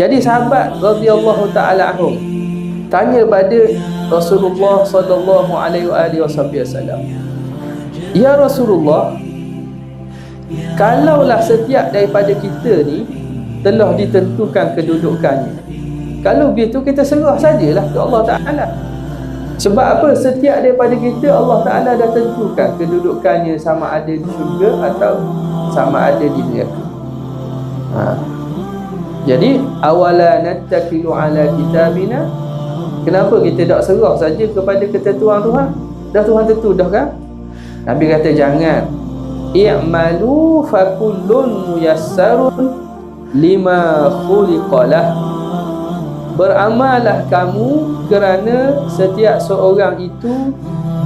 Jadi sahabat radhiyallahu taala anhum tanya pada Rasulullah sallallahu alaihi wasallam. Ya Rasulullah, kalaulah setiap daripada kita ni telah ditentukan kedudukannya. Kalau begitu kita serah sajalah ke Allah Taala. Sebab apa? Setiap daripada kita Allah Taala dah tentukan kedudukannya sama ada di syurga atau sama ada di neraka. Ha. Jadi awala nattakilu ala kitabina Kenapa kita tak serah saja kepada ketentuan Tuhan? Dah Tuhan tentu dah kan? Nabi kata jangan. I'malu fakullun muyassarun lima khuliqalah. Beramallah kamu kerana setiap seorang itu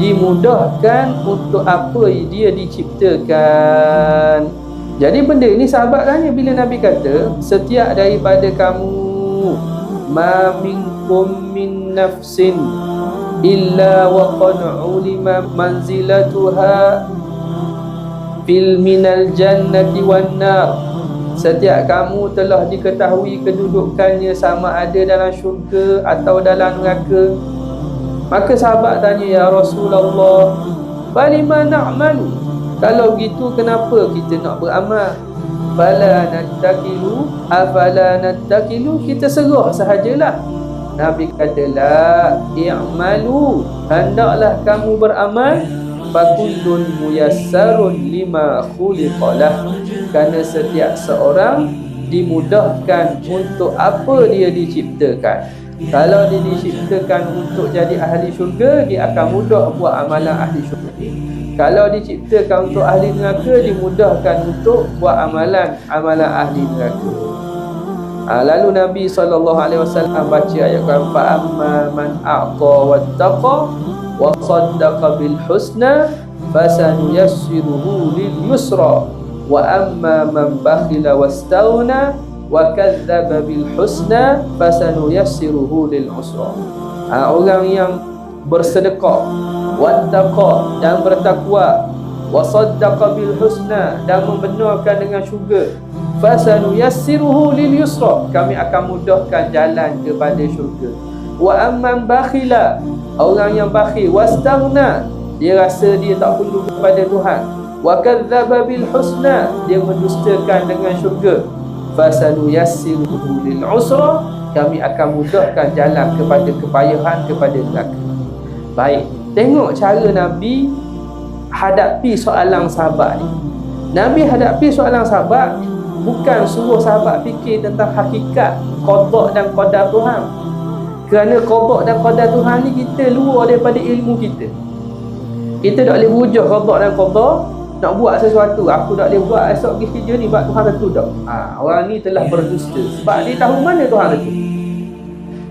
dimudahkan untuk apa dia diciptakan. Jadi benda ini sahabat tanya bila Nabi kata setiap daripada kamu ma minkum min nafsin illa wa qad ulima manzilatuha fil minal jannati wan nar. Setiap kamu telah diketahui kedudukannya sama ada dalam syurga atau dalam neraka. Maka sahabat tanya ya Rasulullah balima na'malu kalau gitu kenapa kita nak beramal? Fala nattakilu afala nattakilu kita serah sahajalah. Nabi kata la i'malu hendaklah kamu beramal fakullun muyassarun lima khuliqalah kerana setiap seorang dimudahkan untuk apa dia diciptakan. Kalau dia diciptakan untuk jadi ahli syurga, dia akan mudah buat amalan ahli syurga. Kalau diciptakan untuk ahli neraka dimudahkan untuk buat amalan amalan ahli neraka. Ha, lalu Nabi SAW baca ayat Quran fa amma man a'ta wattaqa wa saddaqa bil husna fasanuyassiruhu lil yusra wa amma man bakhila wastaghna wa kadzdzaba bil husna fasanuyassiruhu lil usra. Ha, orang yang bersedekah wattaqa dan bertakwa. Wasaddaqa bil husna dan membenarkan dengan syurga. Fasanu yassiruhu lil yusra kami akan mudahkan jalan kepada syurga. Wa amman bakhila orang yang bakhil wastaghna dia rasa dia tak perlu kepada Tuhan. Wa kadzdzaba bil husna dia mendustakan dengan syurga. Fasanu yassiruhu lil usra kami akan mudahkan jalan kepada kepayahan kepada neraka. Baik Tengok cara Nabi hadapi soalan sahabat ni. Nabi hadapi soalan sahabat bukan suruh sahabat fikir tentang hakikat qada dan qadar Tuhan. Kerana qada dan qadar Tuhan ni kita luar daripada ilmu kita. Kita tak boleh wujud qada dan qadar nak buat sesuatu aku tak boleh buat esok pergi kerja ni sebab Tuhan tentu tak ha, orang ni telah berdusta sebab dia tahu mana Tuhan tentu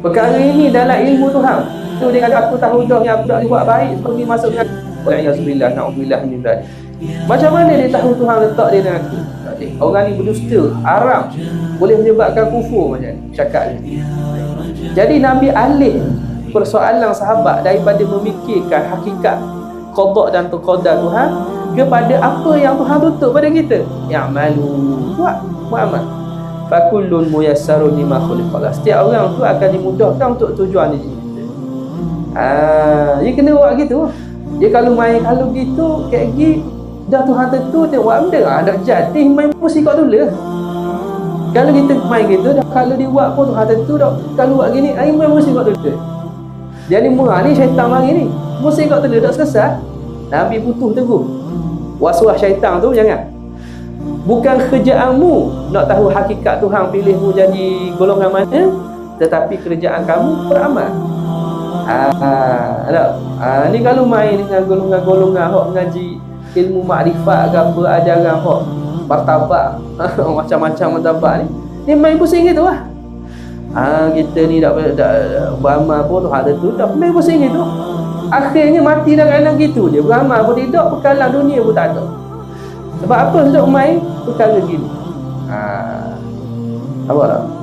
perkara ini dalam ilmu Tuhan tu dia kata aku tahu dah yang aku tak boleh buat baik pergi masuk dengan wa ya'zubillah na'udzubillah min dzalik macam mana dia tahu Tuhan letak dia dengan aku? Orang ni berdusta haram. Boleh menyebabkan kufur macam ni cakap ni jadi Nabi alih persoalan sahabat daripada memikirkan hakikat qada dan qada Tuhan kepada apa yang Tuhan tutup pada kita. Yang malu buat buat amal. Fakullun muyassarun lima khuliqala setiap orang tu akan dimudahkan untuk tujuan dia Ah, dia kena buat gitu. Dia kalau main kalau gitu kayak gini dah Tuhan tentu dia buat benda ah dah jadi main mesti kau dulu. Kalau kita main gitu dah kalau dia buat pun Tuhan tentu dah kalau buat gini ai main mesti kau dulu. Jadi murah ni syaitan mari ni. Mesti kau dulu tak selesai. Nabi putus teguh. Waswas syaitan tu jangan. Bukan kerjaanmu nak tahu hakikat Tuhan pilihmu jadi golongan mana, tetapi kerjaan kamu beramal. Ah, tak? Ah, ni kalau main dengan golongan-golongan hok ngaji ilmu makrifat ke apa ajaran hok martabat macam-macam martabat ni. Ni main pusing gitu lah. Ah, kita ni tak tak beramal pun ada tu tak main pusing gitu. Akhirnya mati dalam keadaan gitu je. Beramal pun tidak, perkara dunia pun tak ada. Sebab apa sedap main perkara gini. Ah. Apa tak?